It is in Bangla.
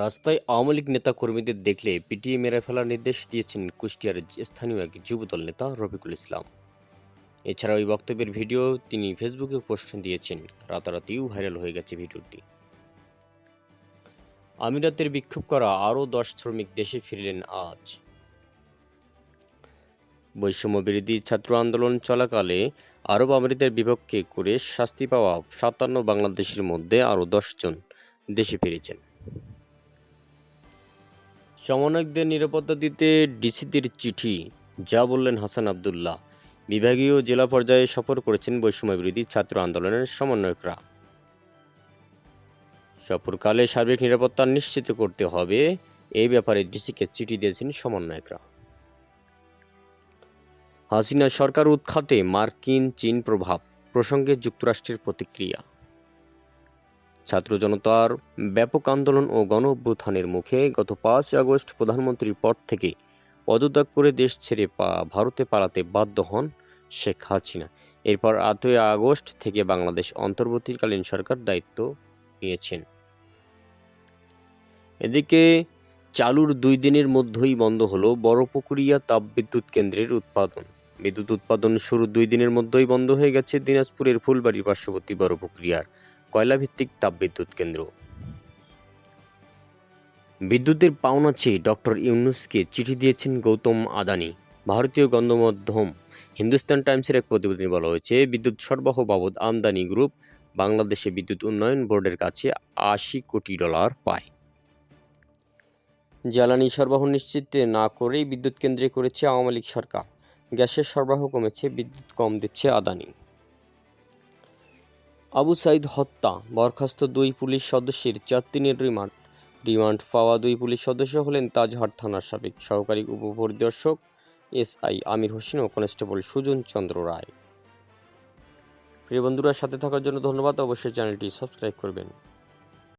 রাস্তায় আওয়ামী লীগ নেতা কর্মীদের দেখলে পিটিয়ে মেরে ফেলার নির্দেশ দিয়েছেন কুষ্টিয়ার স্থানীয় এক যুবদল নেতা রফিকুল ইসলাম। এছাড়া ওই বক্তব্যের ভিডিও তিনি ফেসবুকে পোস্ট দিয়েছেন। রাতারাতিও ভাইরাল হয়ে গেছে ভিডিওটি। আমিরাতের বিক্ষোভ করা আরও দশ শ্রমিক দেশে ফিরলেন আজ। বৈষম্য বিরোধী ছাত্র আন্দোলন চলাকালে আরব আমিরাতের বিপক্ষে করে শাস্তি পাওয়া সাতান্ন বাংলাদেশের মধ্যে আরও জন দেশে ফিরেছেন। সমন্বয়কদের নিরাপত্তা দিতে ডিসিদের চিঠি, যা বললেন হাসান আবদুল্লাহ। বিভাগীয় জেলা পর্যায়ে সফর করেছেন বৈষম্য বিরোধী ছাত্র আন্দোলনের সমন্বয়করা। সফরকালে সার্বিক নিরাপত্তা নিশ্চিত করতে হবে এই ব্যাপারে ডিসিকে চিঠি দিয়েছেন সমন্বয়করা। হাসিনা সরকার উৎখাতে মার্কিন চীন প্রভাব প্রসঙ্গে যুক্তরাষ্ট্রের প্রতিক্রিয়া। ছাত্র জনতার ব্যাপক আন্দোলন ও গণ অভ্যুত্থানের মুখে গত পাঁচ আগস্ট প্রধানমন্ত্রীর পদ থেকে পদত্যাগ করে দেশ ছেড়ে পা ভারতে পালাতে বাধ্য হন শেখ হাসিনা। এরপর আটই আগস্ট থেকে বাংলাদেশ অন্তর্বর্তীকালীন সরকার দায়িত্ব নিয়েছেন। এদিকে চালুর দুই দিনের মধ্যেই বন্ধ হলো বড়পুকুরিয়া তাপবিদ্যুৎ কেন্দ্রের উৎপাদন। বিদ্যুৎ উৎপাদন শুরু দুই দিনের মধ্যেই বন্ধ হয়ে গেছে দিনাজপুরের ফুলবাড়ি পার্শ্ববর্তী বড়পুকুরিয়ার কয়লাভিত্তিক তাপবিদ্যুৎ কেন্দ্র। বিদ্যুতের পাওনা চেয়ে ডক্টর ইউনুসকে চিঠি দিয়েছেন গৌতম আদানি। ভারতীয় গণমাধ্যম হিন্দুস্তান টাইমসের এক প্রতিবেদনে বলা হয়েছে, বিদ্যুৎ সরবরাহ বাবদ আমদানি গ্রুপ বাংলাদেশে বিদ্যুৎ উন্নয়ন বোর্ডের কাছে আশি কোটি ডলার পায়। জ্বালানি সরবরাহ নিশ্চিত না করেই বিদ্যুৎ কেন্দ্রে করেছে আওয়ামী লীগ সরকার। গ্যাসের সরবরাহ কমেছে, বিদ্যুৎ কম দিচ্ছে আদানি। আবু সাইদ হত্যা, বরখাস্ত দুই পুলিশ সদস্যের চার দিনের রিমান্ড। রিমান্ড পাওয়া দুই পুলিশ সদস্য হলেন তাজহাট থানার সাবেক সহকারী উপপরিদর্শক এস আই আমির হোসেন ও কনস্টেবল সুজন চন্দ্র রায়। প্রিয় বন্ধুরা, সাথে থাকার জন্য ধন্যবাদ। অবশ্যই চ্যানেলটি সাবস্ক্রাইব করবেন।